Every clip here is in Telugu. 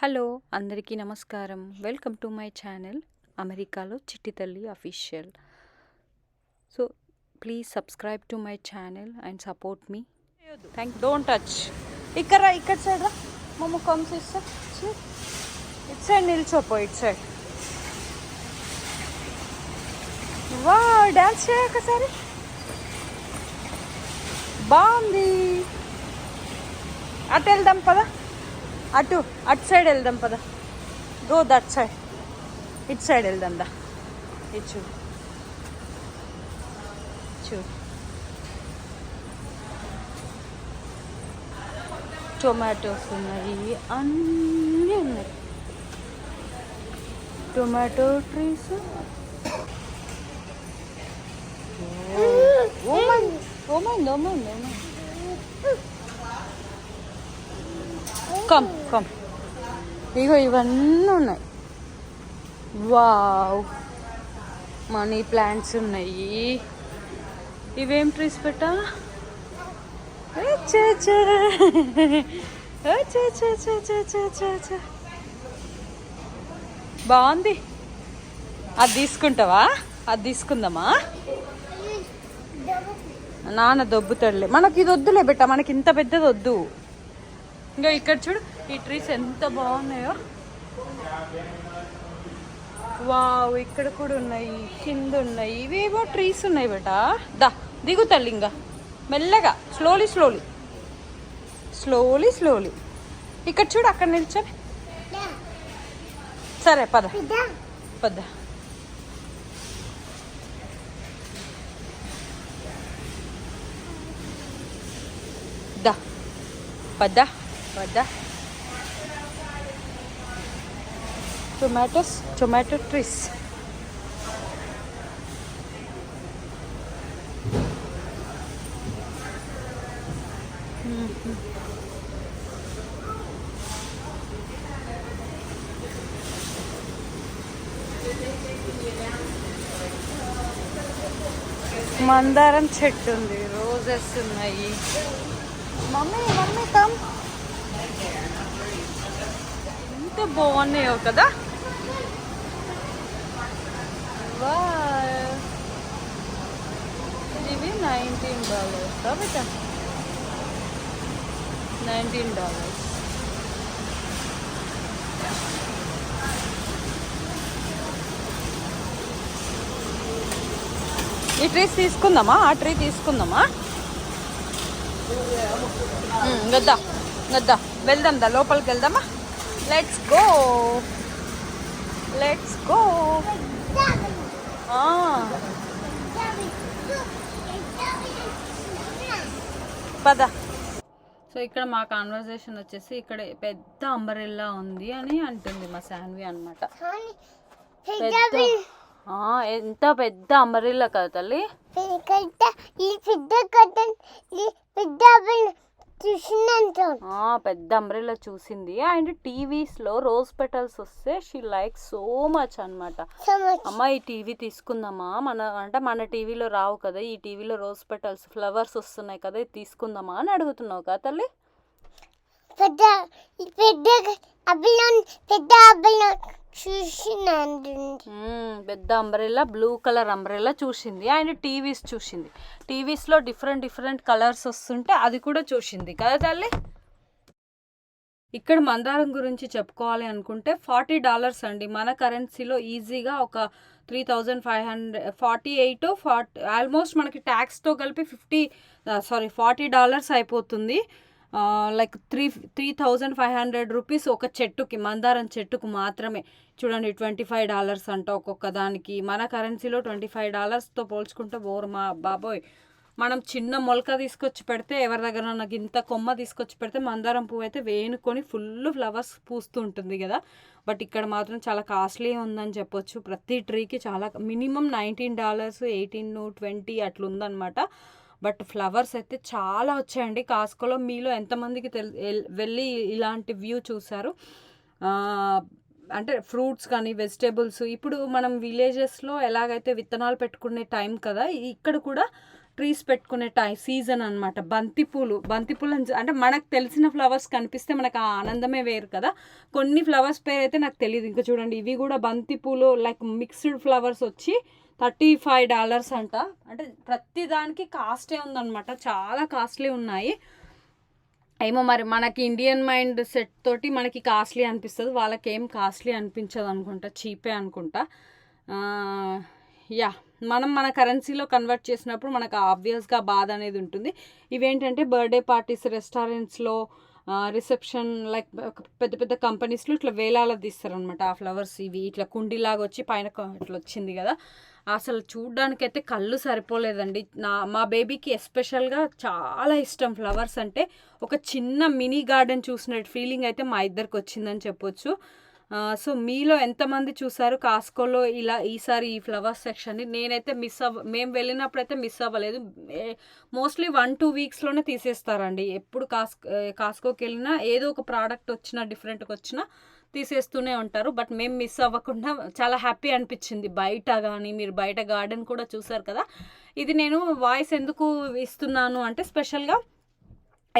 హలో అందరికీ నమస్కారం. వెల్కమ్ టు మై ఛానల్ అమెరికాలో Chitti Talli official. So please subscribe to my channel and support me. Thank don't touch ఇక్కడ రా, ఇక్కడ సైడ్ రా మా ముఖం చూస్తా ఇట్ సైడ్ నిల్చోపో ఇట్ సైడ్ వా డాన్స్ చేయక సరే బాగుంది. అటు వెళ్దాం పదా. అటు అటు సైడ్ వెళ్దాం పద గో దట్ సైడ్ ఇటు సైడ్ వెళ్దాం దా ఇది చూడు చూడు టొమాటోస్ ఉన్నాయి అన్నీ ఉన్నాయి టొమాటో ట్రీస్ ఓమైంది ఓమైంది ఓమైంది ఓమైంది కమ్ కమ్ ఇగో ఇవన్నీ ఉన్నాయి. వావ్. మనీ ప్లాంట్స్ ఉన్నాయి. ఇవేం ట్రీస్ పెట్టా. బాగుంది. అది తీసుకుంటావా? అది తీసుకుందామా? నాన్న దొబ్బుతాడులే. మనకి ఇది వద్దులే బెట్ట. మనకి ఇంత పెద్దది వద్దు. ఇంకా ఇక్కడ చూడు ఈ ట్రీస్ ఎంత బాగున్నాయో. వావ్ ఇక్కడ కూడా ఉన్నాయి కింద ఉన్నాయి ఇవేవో ట్రీస్ ఉన్నాయి బట. దా దిగు తల్లి ఇంకా. మెల్లగా స్లోలీ స్లోలీ స్లోలీ స్లోలీ ఇక్కడ చూడు అక్కడ నిల్చొని. సరే పద. పద. దా పద. వద్ద? టొమాటోస్ టొమాటో ట్రీస్ మందారం చెట్టు ఉంది రోజెస్ ఉన్నాయి మమ్మీ మమ్మీ కమ్ ఎంత బాగున్నాయో కదా? ఇవి నైన్టీన్ డాలర్స్ బేటా? నైన్టీన్ డాలర్స్ ఈ ట్రీస్ తీసుకుందామా? ఆ ట్రీ తీసుకుందామా? గద్దా గద్దా. వెళ్దాం దా లోపలికి వెళ్దామా? లెట్స్ గో లెట్స్ గో పద. సో ఇక్కడ మా కాన్వర్జేషన్ వచ్చేసి ఇక్కడ పెద్ద అంబరెల్లా ఉంది అని అంటుంది మా శాన్వి అనమాట పెద్ద ఆ, ఎంత పెద్ద అంబరెల్లా కదా తల్లి. ఈ పెద్ద పెద్ద పెద్ద అంబ్రెల్లా చూసింది. అండ్ టీవీస్లో రోజ్ పెటల్స్ వస్తే షీ లైక్ సో మచ్ అనమాట అమ్మ ఈ టీవీ తీసుకుందామా? మన అంటే మన టీవీలో రావు కదా ఈ టీవీలో రోజ్ పెటల్స్ ఫ్లవర్స్ వస్తున్నాయి కదా ఇది తీసుకుందామా అని అడుగుతున్నావు కదా తల్లి? పెద్ద పెద్ద పెద్ద పెద్ద అంబ్రెల్లా బ్లూ కలర్ అంబ్రెల్లా చూసింది. అండ్ టీవీస్ చూసింది. టీవీస్లో డిఫరెంట్ డిఫరెంట్ కలర్స్ వస్తుంటే అది కూడా చూసింది. కదా తల్లి? ఇక్కడ మందారం గురించి చెప్పుకోవాలి అనుకుంటే ఫార్టీ డాలర్స్ అండి. మన కరెన్సీలో ఈజీగా ఒక three thousand five hundred forty eight forty almost మనకి ట్యాక్స్తో కలిపి ఫిఫ్టీ సారీ ఫార్టీ డాలర్స్ అయిపోతుంది. Like three three thousand five hundred rupees ఒక చెట్టుకి మందారం చెట్టుకు మాత్రమే. చూడండి ట్వంటీ ఫైవ్ డాలర్స్ అంట ఒక్కొక్క దానికి. మన కరెన్సీలో ట్వంటీ ఫైవ్ డాలర్స్తో పోల్చుకుంటే బోర్ మా బాబోయ్. మనం చిన్న మొలక తీసుకొచ్చి పెడితే ఎవరి దగ్గర నాకు ఇంత కొమ్మ తీసుకొచ్చి పెడితే మందారం పువ్వు అయితే వేనుకొని ఫుల్ ఫ్లవర్స్ పూస్తూ ఉంటుంది కదా. బట్ ఇక్కడ మాత్రం చాలా కాస్ట్లీ ఉందని చెప్పొచ్చు. ప్రతి ట్రీకి చాలా minimum nineteen dollars eighteen twenty అట్లా ఉందన్నమాట బట్ ఫ్లవర్స్ అయితే చాలా వచ్చాయండి. కాస్కోలో మీలో ఎంతమందికి తెలి వెళ్ళి ఇలాంటి వ్యూ చూసారు? అంటే ఫ్రూట్స్ కానీ వెజిటేబుల్స్. ఇప్పుడు మనం విలేజెస్లో ఎలాగైతే విత్తనాలు పెట్టుకునే టైం కదా ఇక్కడ కూడా ట్రీస్ పెట్టుకునే టై సీజన్ అనమాట బంతిపూలు బంతిపూలు అని అంటే మనకు తెలిసిన ఫ్లవర్స్ కనిపిస్తే మనకు ఆ ఆనందమే వేరు కదా. కొన్ని ఫ్లవర్స్ పేరు అయితే నాకు తెలియదు ఇంకా చూడండి ఇవి కూడా బంతిపూలు లైక్ మిక్స్డ్ ఫ్లవర్స్ వచ్చి థర్టీ ఫైవ్ డాలర్స్ అంట. అంటే ప్రతి దానికి కాస్టే ఉందన్నమాట. చాలా కాస్ట్లీ ఉన్నాయి. ఏమో మరి మనకి ఇండియన్ మైండ్ సెట్ తోటి మనకి కాస్ట్లీ అనిపిస్తుంది. వాళ్ళకి ఏం కాస్ట్లీ అనిపించదు అనుకుంటా. చీపే అనుకుంటా యా మనం మన కరెన్సీలో కన్వర్ట్ చేసినప్పుడు మనకు ఆబ్వియస్గా బాధ అనేది ఉంటుంది. ఇవేంటంటే బర్త్డే పార్టీస్ రెస్టారెంట్స్లో రిసెప్షన్ లైక్ పెద్ద పెద్ద కంపెనీస్లో ఇట్లా వేలాల తీస్తారనమాట ఆ ఫ్లవర్స్ ఇవి ఇట్లా కుండీలాగా వచ్చి పైన ఇట్లా వచ్చింది కదా. అసలు చూడ్డానికైతే కళ్ళు సరిపోలేదండి. నా మా బేబీకి ఎస్పెషల్గా చాలా ఇష్టం ఫ్లవర్స్ అంటే ఒక చిన్న మినీ గార్డెన్ చూసిన ఫీలింగ్ అయితే మా ఇద్దరికి వచ్చిందని చెప్పొచ్చు. సో మీలో ఎంతమంది చూసారు కాస్కోలో ఇలా ఈసారి ఈ ఫ్లవర్స్ సెక్షన్ని? నేనైతే మిస్ అవ్వ మేము వెళ్ళినప్పుడు అయితే మిస్ అవ్వలేదు. మోస్ట్లీ వన్ టూ వీక్స్లోనే తీసేస్తారండి. ఎప్పుడు కాస్ కాస్కోకి వెళ్ళినా ఏదో ఒక ప్రోడక్ట్ వచ్చినా డిఫరెంట్గా వచ్చినా తీసేస్తూనే ఉంటారు. బట్ మేము మిస్ అవ్వకుండా చాలా హ్యాపీ అనిపించింది. బయట కానీ మీరు బయట గార్డెన్ కూడా చూసారు కదా? ఇది నేను వాయిస్ ఎందుకు ఇస్తున్నాను అంటే స్పెషల్గా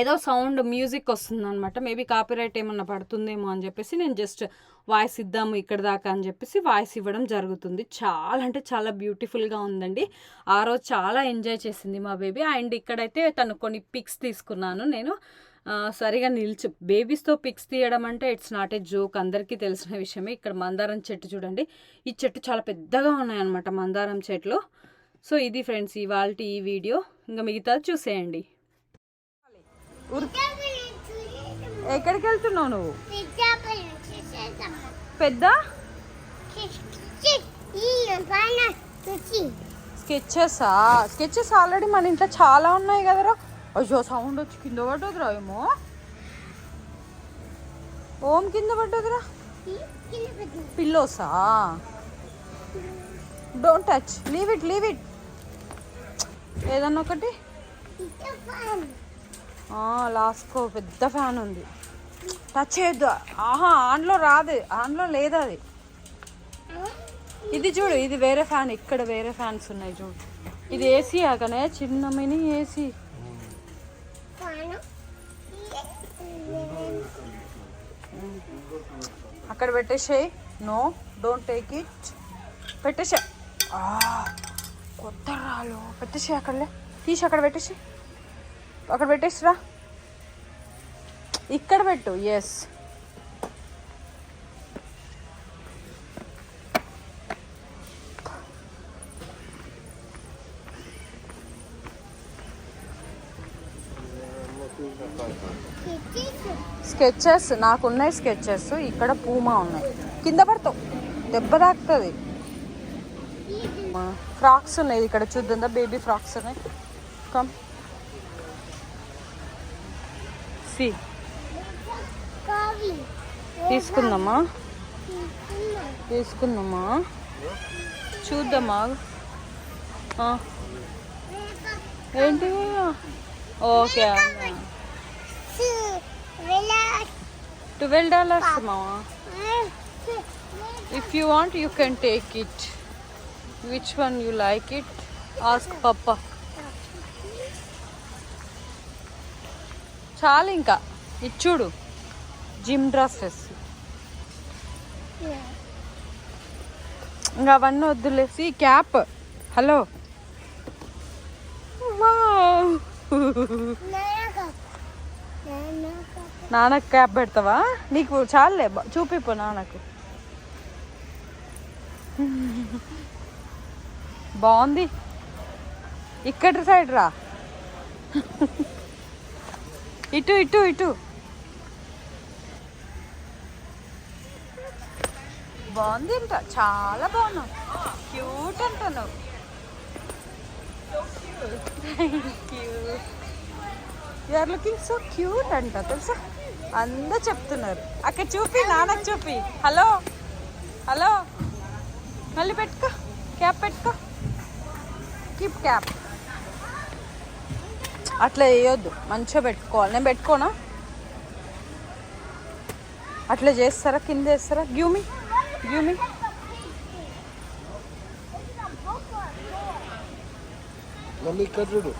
ఏదో సౌండ్ మ్యూజిక్ వస్తుంది అనమాట మేబీ కాపీరైట్ ఏమన్నా పడుతుందేమో అని చెప్పేసి నేను జస్ట్ వాయిస్ ఇద్దాము ఇక్కడ దాకా అని చెప్పేసి వాయిస్ ఇవ్వడం జరుగుతుంది. చాలా అంటే చాలా బ్యూటిఫుల్గా ఉందండి. ఆ రోజు చాలా ఎంజాయ్ చేసింది మా బేబీ. అండ్ ఇక్కడైతే తను కొన్ని పిక్స్ తీసుకున్నాను నేను. సరిగా నిల్చు బేబీస్తో పిక్స్ తీయడం అంటే ఇట్స్ నాట్ ఏ జోక్. అందరికీ తెలిసిన విషయమే. ఇక్కడ మందారం చెట్టు చూడండి. ఈ చెట్టు చాలా పెద్దగా ఉన్నాయన్నమాట మందారం చెట్లు. సో ఇది ఫ్రెండ్స్ ఇవాళ ఈ వీడియో. ఇంకా మిగతాది చూసేయండి. ఎక్కడికి వెళ్తున్నావు నువ్వు? పెద్ద? స్కెచెసా స్కెచెస్ ఆల్రెడీ మన ఇంట్లో చాలా ఉన్నాయి కదరా. అయ్యో సౌండ్ వచ్చి కింద పడ్డదురా ఏమో. ఓం కింద పడ్డదురా. పిల్లోసా? Don't touch leave it leave it ఏదన్నా ఒకటి? లాస్కో పెద్ద ఫ్యాన్ ఉంది. టచ్ చేయొద్దు. ఆహా ఆన్లో రాదు. ఆన్లో లేదు అది. ఇది చూడు ఇది వేరే ఫ్యాన్. ఇక్కడ వేరే ఫ్యాన్స్ ఉన్నాయి చూడు. ఇది ఏసీ ఆగనే చిన్న మినీ ఏసీ అక్కడ పెట్టేసేయ్. No don't take it. పెట్టేసే కొత్త రాలు పెట్టేసి అక్కడలే. తీసి అక్కడ పెట్టేసి అక్కడ పెట్టేసిరా. ఇక్కడ పెట్టు ఎస్ స్కెచెస్ నాకున్నాయి స్కెచెస్ ఇక్కడ పూమా ఉన్నాయి. కింద పడతావు దెబ్బ తాకుతుంది. ఫ్రాక్స్ ఉన్నాయి ఇక్కడ చూద్దా బేబీ ఫ్రాక్స్ ఉన్నాయి. కమ్. సి. తీసుకుందామా? తీసుకుందామా? చూద్దామా? ఏంటి? ఓకే ట్వెల్వ్ డాలర్స్ మావా? If you want you can take it which one you like it ask పప్ప చాలు ఇంకా. ఇచ్చుడు జిమ్ డ్రెస్సెస్. ఇంకా అవన్నీ వద్దులేసి క్యాప్. హలో. నాన్నకు క్యాప్ పెడతావా? నీకు చాలులే చూపిపో నాన్నకు. బాగుంది. ఇక్కడ సైడ్ రా. ఇటు ఇటు ఇటు. బాగుంది అంట చాలా బాగున్నావు. క్యూట్ అంటున్నావు. యు లుకింగ్ సో క్యూట్ అంట తెలుసా? అందరూ చెప్తున్నారు. అక్కడ చూపి నాన్నకు చూపి. హలో? హలో? మళ్ళీ పెట్టుకో క్యాప్ పెట్టుకో. కీప్ క్యాప్ అట్లా వేయొద్దు మంచిగా పెట్టుకోవాలి. నేను పెట్టుకోనా? అట్లా చేస్తారా? కింద వేస్తారా గ్యూమి గ్యూమి మళ్ళీ ఇక్కడ చూడు.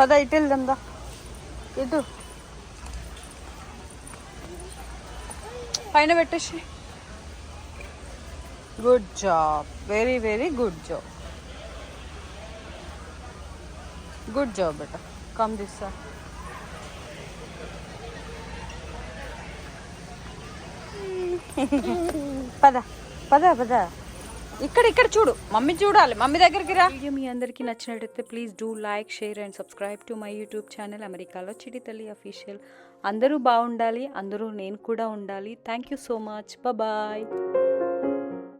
పద ఇటు వెళ్దా ఇటు. పైన పెట్టేసి. Good job very very good job good job బేట కమ్ దిస్ సార్ పద పద పద. ఇక్కడ ఇక్కడ చూడు. మమ్మీ చూడాలి. మమ్మీ దగ్గరికి రా. వీడియో మీ అందరికీ నచ్చినట్టయితే please do like share and subscribe to my YouTube channel అమెరికాలో చిడి తల్లి అఫీషియల్ అందరూ బాగుండాలి. అందరూ నేను కూడా ఉండాలి. Thank you so much bye